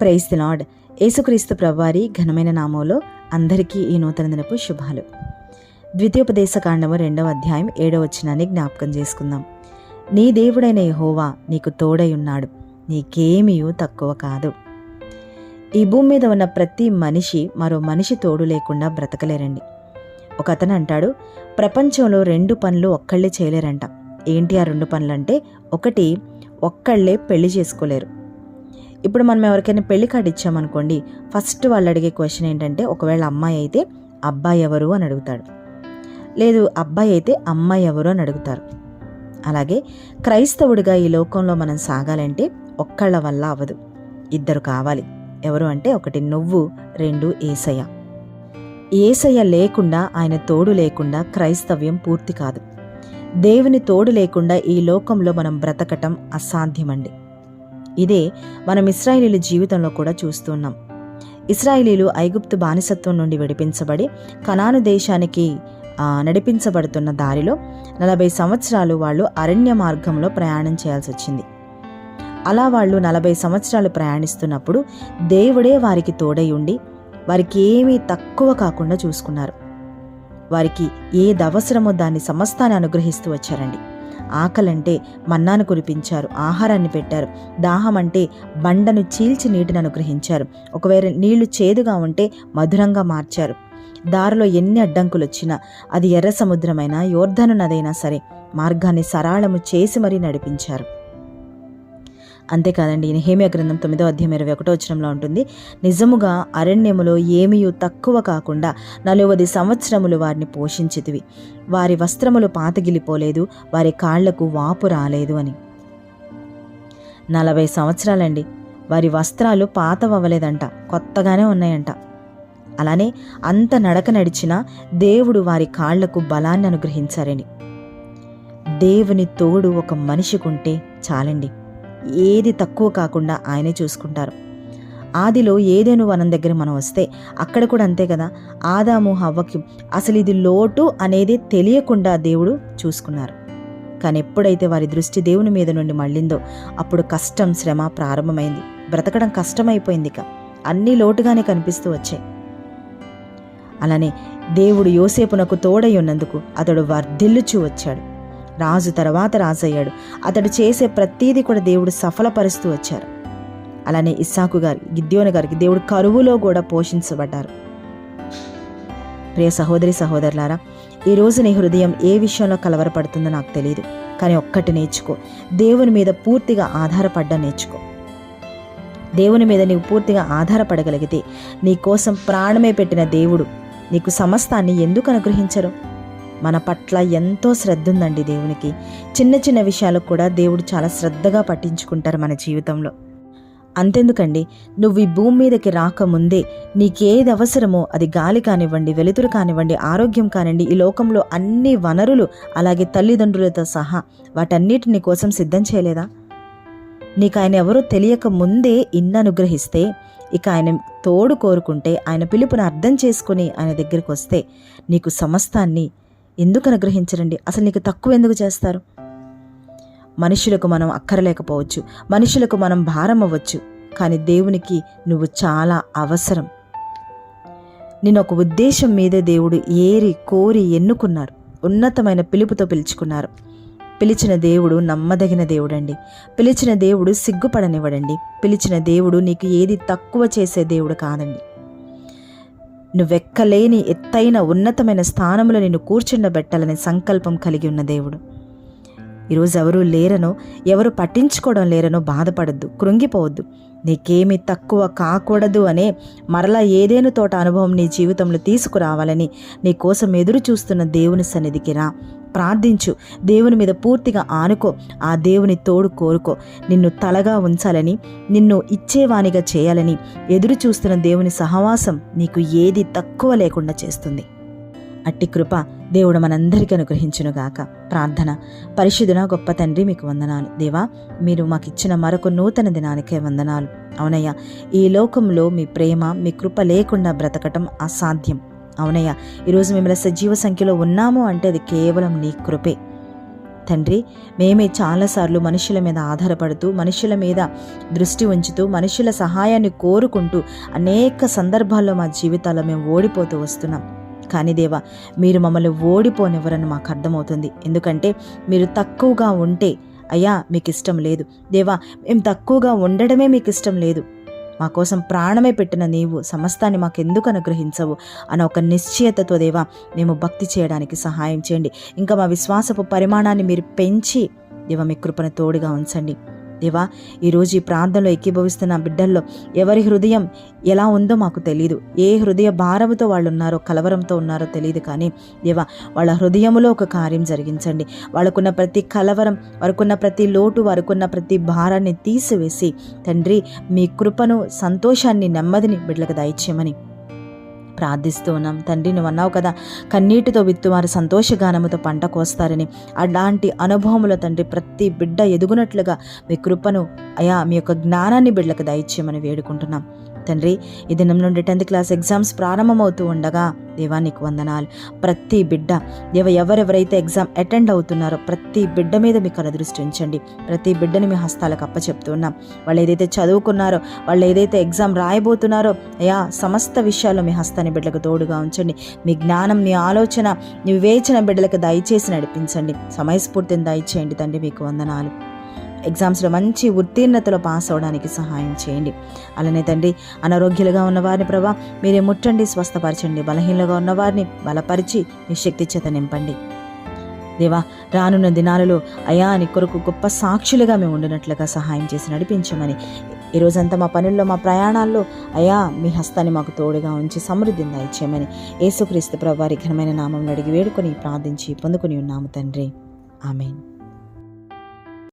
Praise the lord. యేసుక్రీస్తు ప్రభువారి ఘనమైన నామంలో అందరికీ ఈ నూతన దినపు శుభాలు. ద్వితీయోపదేశ కాండము రెండవ అధ్యాయం ఏడవ వచనాన్ని జ్ఞాపకం చేసుకుందాం. నీ దేవుడైన హోవా నీకు తోడై ఉన్నాడు. నీకేమీయూ తక్కువ కాదు. ఈ భూమి మీద ఉన్న ప్రతి మనిషి మరో మనిషి తోడు లేకుండా బ్రతకలేరండి. ఒక అతను అంటాడు ప్రపంచంలో రెండు పనులు ఒక్కళ్ళే చేయలేరంట. ఏంటి ఆ రెండు పనులు అంటే ఒకటి ఒక్కళ్ళే పెళ్ళి చేసుకోలేరు. ఇప్పుడు మనం ఎవరికైనా పెళ్ళి కార్డు ఇచ్చామనుకోండి ఫస్ట్ వాళ్ళు అడిగే క్వశ్చన్ ఏంటంటే ఒకవేళ అమ్మాయి అయితే అబ్బాయి ఎవరు? అని అడుగుతాడు. లేదు అబ్బాయి అయితే అమ్మాయి ఎవరు? అని అడుగుతారు. అలాగే క్రైస్తవుడిగా ఈ లోకంలో మనం సాగాలంటే ఒక్కళ్ళ వల్ల అవ్వదు. ఇద్దరు కావాలి. ఎవరు అంటే ఒకటి నువ్వు రెండు ఏసయ్య. ఏసయ్య లేకుండా ఆయన తోడు లేకుండా క్రైస్తవ్యం పూర్తి కాదు. దేవుని తోడు లేకుండా ఈ లోకంలో మనం బ్రతకటం అసాధ్యమండి. ఇదే మనం ఇస్రాయేలీల జీవితంలో కూడా చూస్తున్నాం. ఇస్రాయేలీలు ఐగుప్తు బానిసత్వం నుండి విడిపించబడి కనాను దేశానికి నడిపించబడుతున్న దారిలో నలభై సంవత్సరాలు వాళ్ళు అరణ్య మార్గంలో ప్రయాణం చేయాల్సి వచ్చింది. అలా వాళ్ళు నలభై సంవత్సరాలు ప్రయాణిస్తున్నప్పుడు దేవుడే వారికి తోడై ఉండి వారికి ఏమీ తక్కువ కాకుండా చూసుకున్నారు. వారికి ఏది అవసరమో దాన్ని సమస్తాన్ని అనుగ్రహిస్తూ వచ్చారండి. ఆకలంటే మన్నాను కురిపించారు ఆహారాన్ని పెట్టారు. దాహం అంటే బండను చీల్చి నీటిని అనుగ్రహించారు. ఒకవేళ నీళ్ళు చేదుగా ఉంటే మధురంగా మార్చారు. దారిలో ఎన్ని అడ్డంకులు వచ్చినా అది ఎర్ర సముద్రమైనా యోర్ధను నదైనా సరే మార్గాన్ని సరళము చేసి మరీ నడిపించారు. అంతేకాదండి నిహేమియా గ్రంథం తొమ్మిదో అధ్యాయం ఇరవై ఒకటో వచనంలో ఉంటుంది నిజముగా అరణ్యములో ఏమీయూ తక్కువ కాకుండా నలువది సంవత్సరములు వారిని పోషించితివి. వారి వస్త్రములు పాతగిలిపోలేదు వారి కాళ్ళకు వాపు రాలేదు అని. నలభై సంవత్సరాలండి వారి వస్త్రాలు పాతవవ్వలేదంట కొత్తగానే ఉన్నాయంట. అలానే అంత నడక నడిచినా దేవుడు వారి కాళ్ళకు బలాన్ని అనుగ్రహించారని. దేవుని తోడు ఒక మనిషికుంటే చాలండి. ఏది తక్కువ కాకుండా ఆయనే చూసుకుంటారు. ఆదిలో ఏదేను వనం దగ్గర మనం వస్తే అక్కడ కూడా అంతే కదా ఆదాము హవ్వకి అసలు ఇది లోటు అనేది తెలియకుండా దేవుడు చూసుకున్నారు. కానీ ఎప్పుడైతే వారి దృష్టి దేవుని మీద నుండి మళ్ళిందో అప్పుడు కష్టం శ్రమ ప్రారంభమైంది. బ్రతకడం కష్టమైపోయింది ఇక. అన్నీ లోటుగానే కనిపిస్తూ వచ్చాయి. అలానే దేవుడు యోసేపునకు తోడై ఉన్నందుకు అతడు వర్ధిల్లుచూ వచ్చాడు. రాజు తర్వాత రాజయ్యాడు. అతడు చేసే ప్రతీది కూడా దేవుడు సఫలపరుస్తూ వచ్చారు. అలానే ఇస్సాకు గారి గిద్యోని గారికి దేవుడు కరువులో కూడా పోషించబడ్డారు. ప్రియ సహోదరి సహోదరులారా ఈ రోజు నీ హృదయం ఏ విషయంలో కలవరపడుతుందో నాకు తెలియదు కానీ ఒక్కటి నేర్చుకో. దేవుని మీద పూర్తిగా ఆధారపడ్డా నేర్చుకో. దేవుని మీద నీవు పూర్తిగా ఆధారపడగలిగితే నీ కోసం ప్రాణమే పెట్టిన దేవుడు నీకు సమస్తాన్ని ఎందుకు అనుగ్రహించరు? మన పట్ల ఎంతో శ్రద్ధ ఉందండి దేవునికి. చిన్న చిన్న విషయాలకు కూడా దేవుడు చాలా శ్రద్ధగా పట్టించుకుంటారు మన జీవితంలో. అంతెందుకండి నువ్వు ఈ భూమి మీదకి రాకముందే నీకేది అవసరమో అది గాలి కానివ్వండి వెలుతురు కానివ్వండి ఆరోగ్యం కానివ్వండి ఈ లోకంలో అన్ని వనరులు అలాగే తల్లిదండ్రులతో సహా వాటన్నిటిని కోసం సిద్ధం చేయలేదా? నీకు ఆయన ఎవరో తెలియక ముందే ఇన్ని అనుగ్రహిస్తే ఇక ఆయన తోడు కోరుకుంటే ఆయన పిలుపుని అర్థం చేసుకుని ఆయన దగ్గరికి వస్తే నీకు సమస్తాన్ని ఎందుకు అనుగ్రహించరండి? అసలు నీకు తక్కువ ఎందుకు చేస్తారు? మనుషులకు మనం అక్కరలేకపోవచ్చు. మనుషులకు మనం భారం అవ్వచ్చు. కానీ దేవునికి నువ్వు చాలా అవసరం. నేను ఒక ఉద్దేశం మీదే దేవుడు ఏరి కోరి ఎన్నుకున్నారు. ఉన్నతమైన పిలుపుతో పిలుచుకున్నారు. పిలిచిన దేవుడు నమ్మదగిన దేవుడండి. పిలిచిన దేవుడు సిగ్గుపడనివ్వడండి. పిలిచిన దేవుడు నీకు ఏది తక్కువ చేసే దేవుడు కాదండి. నువ్వెక్కలేని ఎత్తైన ఉన్నతమైన స్థానంలో నిన్ను కూర్చుండబెట్టాలనే సంకల్పం కలిగి ఉన్న దేవుడు. ఈరోజు ఎవరు లేరనో ఎవరు పట్టించుకోవడం లేరనో బాధపడద్దు కృంగిపోవద్దు. నీకేమీ తక్కువ కాకూడదు అనే మరలా ఏదేను తోట అనుభవం నీ జీవితంలో తీసుకురావాలని నీ కోసం ఎదురు చూస్తున్న దేవుని సన్నిధికి రా. ప్రార్థించు. దేవుని మీద పూర్తిగా ఆనుకో. ఆ దేవుని తోడు కోరుకో. నిన్ను తలగా ఉంచాలని నిన్ను ఇచ్చేవానిగా చేయాలని ఎదురు చూస్తున్న దేవుని సహవాసం నీకు ఏది తక్కువ లేకుండా చేస్తుంది. అట్టి కృప దేవుడు మనందరికీ అనుగ్రహించునుగాక. ప్రార్థన. పరిశుద్ధున గొప్ప తండ్రి మీకు వందనాలు. దేవా మీరు మాకు ఇచ్చిన మరొక నూతన దినానికే వందనాలు. అవునయ్యా ఈ లోకంలో మీ ప్రేమ మీ కృప లేకుండా బ్రతకటం అసాధ్యం. అవునయ్యా ఈరోజు మిమ్మల్ని సజీవ సంఖ్యలో ఉన్నాము అంటే అది కేవలం నీ కృపే. తండ్రి మేమే చాలాసార్లు మనుషుల మీద ఆధారపడుతూ మనుషుల మీద దృష్టి ఉంచుతూ మనుషుల సహాయాన్ని కోరుకుంటూ అనేక సందర్భాల్లో మా జీవితాల్లో మేము ఓడిపోతూ వస్తున్నాం. కానీ దేవా మీరు మమ్మల్ని ఓడిపోనివ్వరని మాకు అర్థమవుతుంది. ఎందుకంటే మీరు తక్కువగా ఉంటే అయ్యా మీకు ఇష్టం లేదు. దేవా మేము తక్కువగా ఉండడమే మీకు ఇష్టం లేదు. మా కోసం ప్రాణమే పెట్టిన నీవు సమస్తాన్ని మాకెందుకు అనుగ్రహించవు? అన్న ఒక నిశ్చయతతో దేవా మేము భక్తి చేయడానికి సహాయం చేయండి. ఇంకా మా విశ్వాసపు పరిమాణాన్ని మీరు పెంచి దేవ మీ కృపను తోడుగా ఉంచండి. దేవా ఈరోజు ఈ ప్రాంతంలో ఎక్కిభవిస్తున్న బిడ్డల్లో ఎవరి హృదయం ఎలా ఉందో మాకు తెలియదు ఏ హృదయ భారంతో వాళ్ళు ఉన్నారో కలవరంతో ఉన్నారో తెలియదు కానీ దేవా వాళ్ళ హృదయంలో ఒక కార్యం జరిగించండి. వాళ్ళకున్న ప్రతి కలవరం వారికున్న ప్రతి లోటు వారికున్న ప్రతి భారాన్ని తీసివేసి తండ్రి మీ కృపను సంతోషాన్ని నెమ్మదిని బిడ్డలకు దయచేయమని ప్రార్థిస్తున్నాం తండ్రి నువ్వు అన్నావు కదా కన్నీటితో విత్తువారు సంతోషగానముతో పంట కోస్తారని. అలాంటి అనుభవముల తండ్రి ప్రతి బిడ్డ ఎదుగునట్లుగా మీ కృపను అయా మీ యొక్క జ్ఞానాన్ని బిడ్డలకు దయచేయమని వేడుకుంటున్నాం. తండ్రి ఈ దినం నుండి టెన్త్ క్లాస్ ఎగ్జామ్స్ ప్రారంభమవుతూ ఉండగా దేవా నీకు వందనాలు. ప్రతి బిడ్డ దేవ ఎవరెవరైతే ఎగ్జామ్ అటెండ్ అవుతున్నారో ప్రతి బిడ్డ మీద మీకు అనుదృష్టి ఉంచండి. ప్రతి బిడ్డని మీ హస్తాలకు అప్పచెప్తున్నాం వాళ్ళు ఏదైతే చదువుకున్నారో వాళ్ళు ఏదైతే ఎగ్జామ్ రాయబోతున్నారో అయా సమస్త విషయాల్లో మీ హస్తాన్ని బిడ్డలకు తోడుగా ఉంచండి. మీ జ్ఞానం మీ ఆలోచన మీ వివేచన బిడ్డలకు దయచేసి నడిపించండి. సమయస్ఫూర్తిని దయచేయండి తండ్రి మీకు వందనాలు. ఎగ్జామ్స్లో మంచి ఉత్తీర్ణతలో పాస్ అవడానికి సహాయం చేయండి. అలానే తండ్రి అనారోగ్యాలుగా ఉన్నవారిని ప్రభా మీరే ముట్టండి స్వస్థపరచండి బలహీనలుగా ఉన్నవారిని బలపరిచి మీ శక్తి చేత నింపండి. దేవా రానున్న దినాలలో అయా అని కొరకు గొప్ప సాక్షులుగా మేము ఉండినట్లుగా సహాయం చేసి నడిపించమని. ఈ రోజంతా మా పనుల్లో మా ప్రయాణాల్లో అయా మీ హస్తాన్ని మాకు తోడుగా ఉంచి సమృద్ధిని దయచేయమని. యేసుక్రీస్తు ప్రభు వారి ఘనమైన నామం అడిగి వేడుకొని ప్రార్థించి పొందుకుని ఉన్నాము తండ్రి. ఆమెన్.